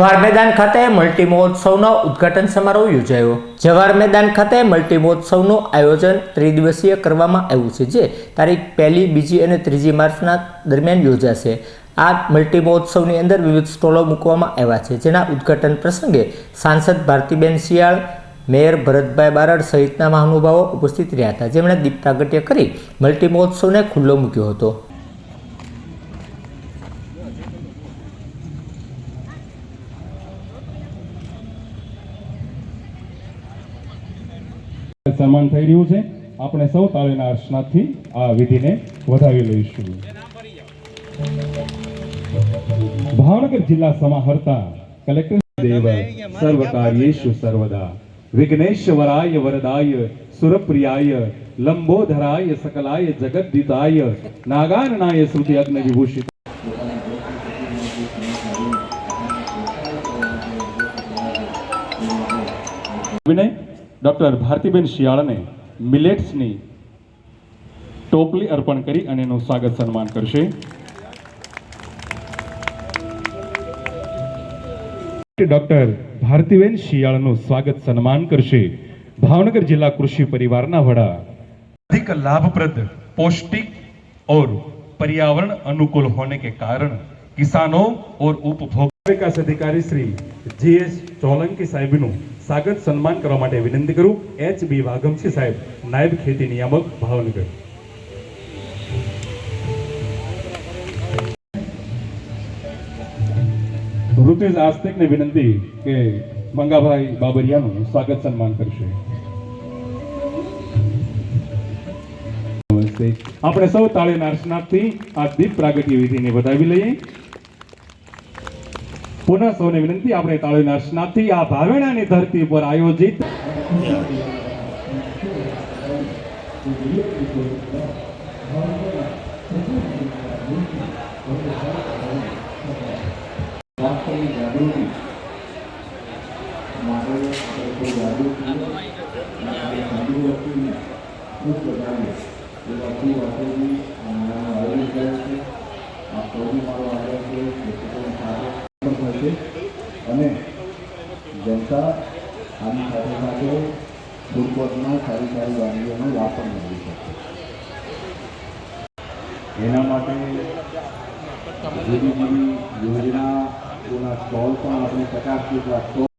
જવાહર મેદાન ખાતે મલ્ટી મહોત્સવનો ઉદ્ઘાટન સમારોહ યોજાયો. જવાહર મેદાન ખાતે મલ્ટી મહોત્સવનું આયોજન ત્રિદિવસીય કરવામાં આવ્યું છે, જે તારીખ પહેલી, બીજી અને ત્રીજી માર્ચના દરમિયાન યોજાશે. આ મલ્ટી મહોત્સવની અંદર વિવિધ સ્ટોલો મૂકવામાં આવ્યા છે, જેના ઉદ્ઘાટન પ્રસંગે સાંસદ ભારતીબેન શિયાળ, મેયર ભરતભાઈ બારડ સહિતના મહાનુભાવો ઉપસ્થિત રહ્યા હતા. જેમણે દીપ પ્રાગટ્ય કરી મલ્ટી મહોત્સવને ખુલ્લો મૂક્યો હતો. સન્માન થઈ રહ્યું છે. આપણે સૌ તાળીના અર્ચનાથી આ વિધિને વધાવી લઈશું. ભાવનગર જિલ્લા સમાહર્તા કલેક્ટર દેવ સર્વકાર્યેષુ સર્વદા, વિઘ્નેશ્વરાય વરદાય, સુરપ્રિયાય, લંબોધરાય સકલાય, જગદ્દિતાય, નાગાનનાય શ્રુતિ અગ્નિ વિભૂષિત વિનય ડોક્ટર ભારતીબેન શિયાળને મિલેટ્સની ટોપલી અર્પણ કરી અને એનું સ્વાગત સન્માન કરશે ડોક્ટર ભારતીબેન શિયાળનું સ્વાગત સન્માન કરશે ભાવનગર જિલ્લા કૃષિ પરિવારના વડા अधिक लाभप्रद पौष्टिक और पर्यावरण अनुकूल होने के कारण किसानों और उपभोक्ता વિકાસ અધિકારી શ્રી જીએસ ચોલંકી સાહેબનું સ્વાગત સન્માન કરવા માટે વિનંતી કરું. એચ બી વાઘમસી સાહેબ, નાયબ ખેતી નિયામક, ભાવનગર. ઋતુજ આસ્તિકને વિનંતી કે મંગાભાઈ બાબરિયાનું સ્વાગત સન્માન કરશે. આપણે સૌ તાળીના હર્ષનાથથી આ દીપ પ્રાગટ્ય વિધિને વધાવી લઈએ. પુનઃ સૌને વિનંતી. આપણે તાળીના સ્નાથી આ ભાવેણાની ધરતી પર આયોજિત. જાગૃતિ માટે આપણે કોઈ જાગૃત થઈએ અને તંદુરસ્તીને ખૂબ વધારીએ એ વાતની વાતોની મારા આયોજન કરે છે આ સૌથી મારો આગ્રહ છે કે પોતાની સાથે થશે અને જનતા આની સાથે સાથે ફૂડ સારી સારી વાનગીઓનો લાભ પણ મેળવી શકે. એના માટે જુદી જુદી યોજનાઓના સ્ટોલ પણ આપણે પ્રકાશિત સ્ટોલ